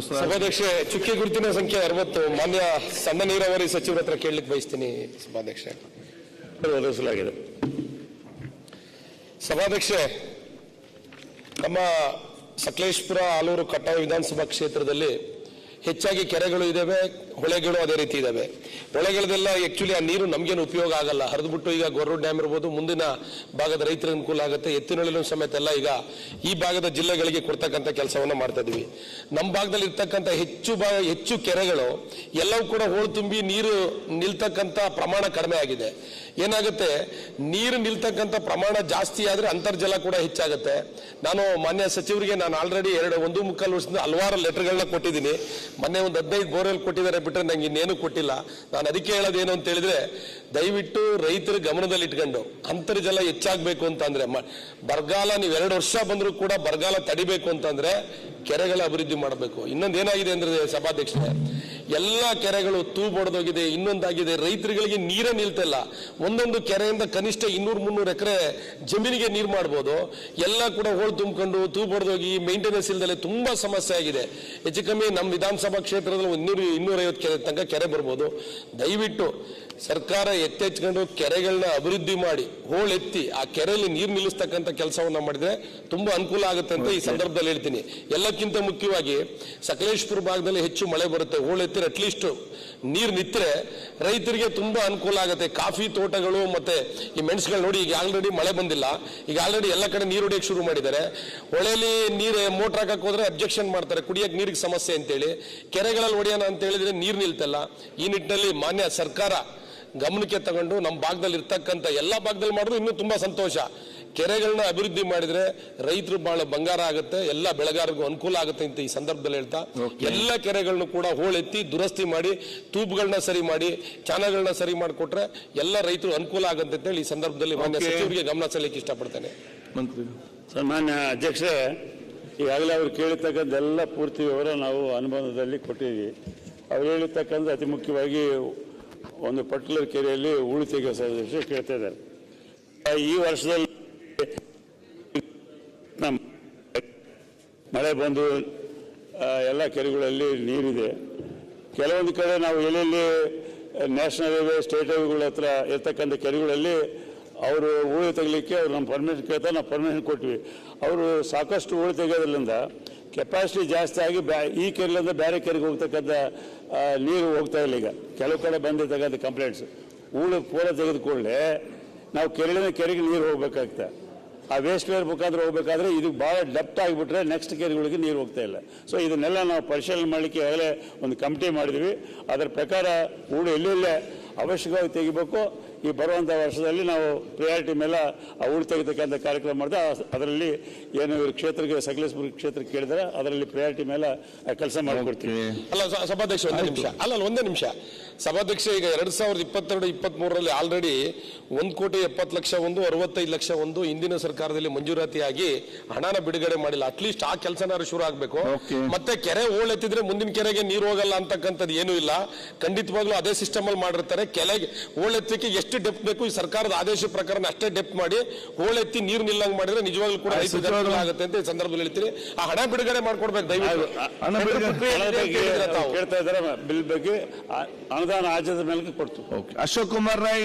ಸಭಾಧ್ಯಕ್ಷ ಚುಕ್ಕಿ ಗುರುತಿನ ಸಂಖ್ಯೆ ಅರವತ್ತು ಮಾನ್ಯ ಸಣ್ಣ ನೀರಾವರಿ ಸಚಿವರ ಹತ್ರ ಕೇಳಲಿಕ್ಕೆ ಬಯಸ್ತೀನಿ ಸಭಾಧ್ಯಕ್ಷ ಒದಗಿಸಲಾಗಿದೆ. ಸಭಾಧ್ಯಕ್ಷ ನಮ್ಮ ಸಕಲೇಶ್ಪುರ ಆಲೂರು ಕಟ್ಟಾಯ ವಿಧಾನಸಭಾ ಕ್ಷೇತ್ರದಲ್ಲಿ ಹೆಚ್ಚಾಗಿ ಕೆರೆಗಳು ಇದಾವೆ, ಹೊಳೆಗಳು ಅದೇ ರೀತಿ ಇದ್ದಾವೆ ಹೊಳೆಗಳದೆಲ್ಲ ಆಕ್ಚುಲಿ ಆ ನೀರು ನಮಗೇನು ಉಪಯೋಗ ಆಗಲ್ಲ. ಹರಿದ್ಬಿಟ್ಟು ಈಗ ಗೊರ್ರು ಡ್ಯಾಮ್ ಇರ್ಬೋದು, ಮುಂದಿನ ಭಾಗದ ರೈತರ ಅನುಕೂಲ ಆಗುತ್ತೆ. ಎತ್ತಿನೊಳಿನ ಸಮೇತ ಎಲ್ಲ ಈಗ ಈ ಭಾಗದ ಜಿಲ್ಲೆಗಳಿಗೆ ಕೊಡ್ತಕ್ಕಂಥ ಕೆಲಸವನ್ನು ಮಾಡ್ತಾ ಇದೀವಿ. ನಮ್ಮ ಭಾಗದಲ್ಲಿ ಇರ್ತಕ್ಕಂಥ ಹೆಚ್ಚು ಭಾಗ ಹೆಚ್ಚು ಕೆರೆಗಳು, ಎಲ್ಲವೂ ಕೂಡ ಹೋಳು ತುಂಬಿ ನೀರು ನಿಲ್ತಕ್ಕಂಥ ಪ್ರಮಾಣ ಕಡಿಮೆ ಆಗಿದೆ. ಏನಾಗುತ್ತೆ? ನೀರು ನಿಲ್ತಕ್ಕಂಥ ಪ್ರಮಾಣ ಜಾಸ್ತಿ ಆದ್ರೆ ಅಂತರ್ಜಲ ಕೂಡ ಹೆಚ್ಚಾಗುತ್ತೆ. ನಾನು ಮಾನ್ಯ ಸಚಿವರಿಗೆ ನಾನು ಆಲ್ರೆಡಿ ಎರಡು, ಒಂದು ಮುಕ್ಕಾಲು ವರ್ಷದಿಂದ ಹಲವಾರು ಲೆಟರ್ಗಳನ್ನ ಕೊಟ್ಟಿದ್ದೀನಿ. ಮೊನ್ನೆ ಒಂದು ಹದಿನೈದು ಬೋರ್ವೆಲ್ ಕೊಟ್ಟಿದ್ದಾರೆ ಬಿಟ್ಟರೆ ನಂಗೆ ಇನ್ನೇನು ಕೊಟ್ಟಿಲ್ಲ. ನಾನು ಅದಕ್ಕೆ ಹೇಳೋದೇನು ಅಂತ ಹೇಳಿದ್ರೆ ದಯವಿಟ್ಟು ರೈತರ ಗಮನದಲ್ಲಿ ಇಟ್ಕೊಂಡು ಅಂತರ್ಜಲ ಹೆಚ್ಚಾಗಬೇಕು ಅಂತಂದ್ರೆ ಬರಗಾಲ ನೀವು ಎರಡು ವರ್ಷ ಬಂದರೂ ಕೂಡ ಬರಗಾಲ ತಡಿಬೇಕು ಅಂತಂದ್ರೆ ಕೆರೆಗಳ ಅಭಿವೃದ್ಧಿ ಮಾಡಬೇಕು. ಇನ್ನೊಂದು ಏನಾಗಿದೆ ಅಂದ್ರೆ ಸಭಾಧ್ಯಕ್ಷರೇ, ಎಲ್ಲ ಕೆರೆಗಳು ತೂಬೊಡೆದೋಗಿದೆ ಇನ್ನೊಂದಾಗಿದೆ. ರೈತರುಗಳಿಗೆ ನೀರೇ ನಿಲ್ತಿಲ್ಲ ಒಂದೊಂದು ಕೆರೆಯಿಂದ ಕನಿಷ್ಠ ಇನ್ನೂರು ಮುನ್ನೂರು ಎಕರೆ ಜಮೀನಿಗೆ ನೀರು ಮಾಡ್ಬೋದು. ಎಲ್ಲ ಕೂಡ ಹೋಳು ತುಂಬಿಕೊಂಡು ತೂಬೊಡೆದೋಗಿ ಮೇಂಟೆನೆನ್ಸ್ ಇಲ್ದಲೆ ತುಂಬಾ ಸಮಸ್ಯೆ ಆಗಿದೆ. ಹೆಚ್ಚು ಕಮ್ಮಿ ನಮ್ಮ ವಿಧಾನಸಭಾ ಕ್ಷೇತ್ರದಲ್ಲಿ ಒಂದು ಇನ್ನೂರು ಇನ್ನೂರೈವತ್ತು ಕೆರೆ ತನಕ ಕೆರೆ ಬರ್ಬೋದು. ದಯವಿಟ್ಟು ಸರ್ಕಾರ ಎತ್ತೆಚ್ಕೊಂಡು ಕೆರೆಗಳನ್ನ ಅಭಿವೃದ್ಧಿ ಮಾಡಿ ಹೋಳೆತ್ತಿ ಆ ಕೆರೆಯಲ್ಲಿ ನೀರು ನಿಲ್ಲಿಸ್ತಕ್ಕಂಥ ಕೆಲಸವನ್ನ ಮಾಡಿದ್ರೆ ತುಂಬಾ ಅನುಕೂಲ ಆಗುತ್ತೆ ಅಂತ ಈ ಸಂದರ್ಭದಲ್ಲಿ ಹೇಳ್ತೀನಿ. ಎಲ್ಲಕ್ಕಿಂತ ಮುಖ್ಯವಾಗಿ ಸಕಲೇಶ್ಪುರ ಭಾಗದಲ್ಲಿ ಹೆಚ್ಚು ಮಳೆ ಬರುತ್ತೆ. ಹೋಳೆತ್ತಿರ ಅಟ್ಲೀಸ್ಟ್ ನೀರು ನಿಂತರೆ ರೈತರಿಗೆ ತುಂಬಾ ಅನುಕೂಲ ಆಗುತ್ತೆ. ಕಾಫಿ ತೋಟಗಳು ಮತ್ತೆ ಈ ಮೆಣಸುಗಳು ನೋಡಿ ಈಗ ಆಲ್ರೆಡಿ ಮಳೆ ಬಂದಿಲ್ಲ. ಈಗ ಆಲ್ರೆಡಿ ಎಲ್ಲ ಕಡೆ ನೀರು ಹೊಡಿಯಕ್ಕೆ ಶುರು ಮಾಡಿದ್ದಾರೆ. ಹೊಳೆಯಲ್ಲಿ ನೀರು ಮೋಟರ್ ಹಾಕಕ್ಕೆ ಹೋದ್ರೆ ಅಬ್ಜೆಕ್ಷನ್ ಮಾಡ್ತಾರೆ. ಕುಡಿಯಕ್ಕೆ ನೀರಿಗೆ ಸಮಸ್ಯೆ ಅಂತೇಳಿ. ಕೆರೆಗಳಲ್ಲಿ ಹೊಡೆಯೋಣ ಅಂತ ಹೇಳಿದ್ರೆ ನೀರು ನಿಲ್ತಲ್ಲ. ಈ ನಿಟ್ಟಿನಲ್ಲಿ ಮಾನ್ಯ ಸರ್ಕಾರ ಗಮನಕ್ಕೆ ತಗೊಂಡು ನಮ್ಮ ಭಾಗದಲ್ಲಿ ಇರ್ತಕ್ಕಂಥ ಎಲ್ಲ ಭಾಗದಲ್ಲಿ ಮಾಡಿದ್ರು ಇನ್ನೂ ತುಂಬ ಸಂತೋಷ. ಕೆರೆಗಳನ್ನ ಅಭಿವೃದ್ಧಿ ಮಾಡಿದ್ರೆ ರೈತರು ಬಹಳ ಬಂಗಾರ ಆಗುತ್ತೆ ಎಲ್ಲ ಬೆಳೆಗಾರರಿಗೂ ಅನುಕೂಲ ಆಗುತ್ತೆ ಅಂತ ಈ ಸಂದರ್ಭದಲ್ಲಿ ಹೇಳ್ತಾ. ಎಲ್ಲ ಕೆರೆಗಳನ್ನು ಕೂಡ ಹೋಳೆತ್ತಿ ದುರಸ್ತಿ ಮಾಡಿ ತೂಪುಗಳನ್ನ ಸರಿ ಮಾಡಿ ಚಾನಲ್ಗಳನ್ನ ಸರಿ ಮಾಡಿಕೊಟ್ರೆ ಎಲ್ಲ ರೈತರು ಅನುಕೂಲ ಆಗುತ್ತೆ ಅಂತ ಹೇಳಿ ಈ ಸಂದರ್ಭದಲ್ಲಿ ಮಾನ್ಯ ಸಚಿವರಿಗೆ ಗಮನ ಸೆಳೆಯಕ್ಕೆ ಇಷ್ಟಪಡ್ತೇನೆ. ಸನ್ಮಾನ್ಯ ಅಧ್ಯಕ್ಷರೇ ಈಗಾಗಲೇ ಅವ್ರು ಕೇಳಿರ್ತಕ್ಕಂಥ ಎಲ್ಲ ಪೂರ್ತಿ ವಿವರ ನಾವು ಅನುಬಂಧದಲ್ಲಿ ಕೊಟ್ಟಿದ್ದೀವಿ. ಅವ್ರು ಹೇಳಿರ್ತಕ್ಕಂಥ ಅತಿ ಮುಖ್ಯವಾಗಿ ಒಂದು ಪರ್ಟಿಕ್ಯುಲರ್ ಕೆರೆಯಲ್ಲಿ ಉಳಿ ತೆಗೆಯೋ ಸದಸ್ಯರು ಕೇಳ್ತಾ ಇದ್ದಾರೆ. ಈ ವರ್ಷದಲ್ಲಿ ಮಳೆ ಬಂದು ಎಲ್ಲ ಕೆರೆಗಳಲ್ಲಿ ನೀರಿದೆ. ಕೆಲವೊಂದು ಕಡೆ ನಾವು ಎಲ್ಲೆಲ್ಲಿ ನ್ಯಾಷನಲ್ ಹೈವೇ ಸ್ಟೇಟ್ ಹೈವೇಗಳ ಹತ್ರ ಇರ್ತಕ್ಕಂಥ ಕೆರೆಗಳಲ್ಲಿ ಅವರು ಉಳಿ ತೆಗಲಿಕ್ಕೆ, ಅವ್ರು ನಮ್ಮ ಪರ್ಮಿಷನ್ ಕೇಳ್ತಾ ನಾವು ಪರ್ಮಿಷನ್ ಕೊಟ್ವಿ. ಅವರು ಸಾಕಷ್ಟು ಉಳಿ ತೆಗೆಯೋದ್ರಿಂದ ಕೆಪಾಸಿಟಿ ಜಾಸ್ತಿ ಆಗಿ ಬ್ಯಾ, ಈ ಕೆರೆಲಿಂದ ಬೇರೆ ಕೆರೆಗೆ ಹೋಗ್ತಕ್ಕಂಥ ನೀರು ಹೋಗ್ತಾ ಇಲ್ಲ ಈಗ. ಕೆಲವು ಕಡೆ ಬಂದಿರ್ತಕ್ಕಂಥ ಕಂಪ್ಲೇಂಟ್ಸ್ ಹೂಳು ಪೂರ ತೆಗೆದ ಕೂಡಲೇ ನಾವು ಕೆರೆಯಿಂದ ಕೆರೆಗೆ ನೀರು ಹೋಗ್ಬೇಕಾಗ್ತದೆ ಆ ವೇಸ್ಟ್ ವೇರ್ ಮುಖಾಂತರ ಹೋಗ್ಬೇಕಾದ್ರೆ ಇದು ಭಾಳ ಡೆಪ್ತ್ ಆಗಿಬಿಟ್ರೆ ನೆಕ್ಸ್ಟ್ ಕೆರೆಗಳಿಗೆ ನೀರು ಹೋಗ್ತಾ ಇಲ್ಲ. ಸೊ ಇದನ್ನೆಲ್ಲ ನಾವು ಪರಿಶೀಲನೆ ಮಾಡಲಿಕ್ಕೆ ಈಗಾಗಲೇ ಒಂದು ಕಮಿಟಿ ಮಾಡಿದ್ವಿ. ಅದರ ಪ್ರಕಾರ ಊಳು ಎಲ್ಲೆಲ್ಲೇ ಅವಶ್ಯಕವಾಗಿ ತೆಗಿಬೇಕು. ಈ ಬರುವಂಥ ವರ್ಷದಲ್ಲಿ ನಾವು ಪ್ರಿಯಾರಿಟಿ ಮೇಲೆ ಹೂಳು ತೆಗಿತಕ್ಕಂಥ ಕಾರ್ಯಕ್ರಮ ಮಾಡಿದೆ ಅದರಲ್ಲಿ ಏನು ಇವರು ಕ್ಷೇತ್ರಕ್ಕೆ, ಸಕಲೇಶ್ಪುರ ಕ್ಷೇತ್ರಕ್ಕೆ ಕೇಳಿದ್ರೆ, ಅದರಲ್ಲಿ ಪ್ರಿಯಾರಿಟಿ ಮೇಲೆ ಕೆಲಸ ಮಾಡಿಕೊಡ್ತೀವಿ. ಅಲ್ಲ ಸಭಾಧ್ಯಕ್ಷ, ಒಂದೇ ನಿಮಿಷ. ಅಲ್ಲ, ಒಂದೇ ನಿಮಿಷ. ಸಭಾಧ್ಯಕ್ಷ ಈಗ ಎರಡ್ ಸಾವಿರದ ಇಪ್ಪತ್ತೆರಡು ಇಪ್ಪತ್ತ್ ಮೂರರಲ್ಲಿ ಆಲ್ರೆಡಿ ಒಂದ್ ಕೋಟಿ ಎಪ್ಪತ್ತು ಲಕ್ಷ ಒಂದು ಅರವತ್ತೈದು ಲಕ್ಷ ಒಂದು ಹಿಂದಿನ ಸರ್ಕಾರದಲ್ಲಿ ಮಂಜೂರಾತಿಯಾಗಿ ಹಣನ ಬಿಡುಗಡೆ ಮಾಡಿಲ್ಲ. ಅಟ್ಲೀಸ್ಟ್ ಆ ಕೆಲಸನಾರು ಶುರು ಆಗ್ಬೇಕು. ಮತ್ತೆ ಕೆರೆ ಓಳೆತ್ತಿದ್ರೆ ಮುಂದಿನ ಕೆರೆಗೆ ನೀರು ಹೋಗಲ್ಲ ಅಂತಕ್ಕಂಥದ್ದು ಏನೂ ಇಲ್ಲ. ಖಂಡಿತವಾಗ್ಲೂ ಅದೇ ಸಿಸ್ಟಮ್ ಅಲ್ಲಿ ಮಾಡಿರ್ತಾರೆ. ಕೆರೆಗೆ ಓಳೆತ್ತಕ್ಕೆ ಎಷ್ಟು ಡೆಪ್ ಬೇಕು ಈ ಸರ್ಕಾರದ ಆದೇಶ ಪ್ರಕಾರ ಅಷ್ಟೇ ಡೆಪ್ ಮಾಡಿ ಓಳೆತ್ತಿ ನೀರು ನಿಲ್ಲಂಗ್ ಮಾಡಿದ್ರೆ ನಿಜವಾಗ್ಲೂ ಕೂಡ ಆಗುತ್ತೆ ಅಂತ ಈ ಸಂದರ್ಭದಲ್ಲಿ ಹೇಳ್ತೀನಿ. ಆ ಹಣ ಬಿಡುಗಡೆ ಮಾಡ್ಕೊಡ್ಬೇಕು ದಯವಿಟ್ಟು. ಬಿಲ್ ಬಗ್ಗೆ ಅನುದಾನ ಆದ್ಯತೆ ಮೇಲೆ ಕೊಡ್ತು ಓಕೆ ಅಶೋಕ್ ಕುಮಾರ್ ರೈ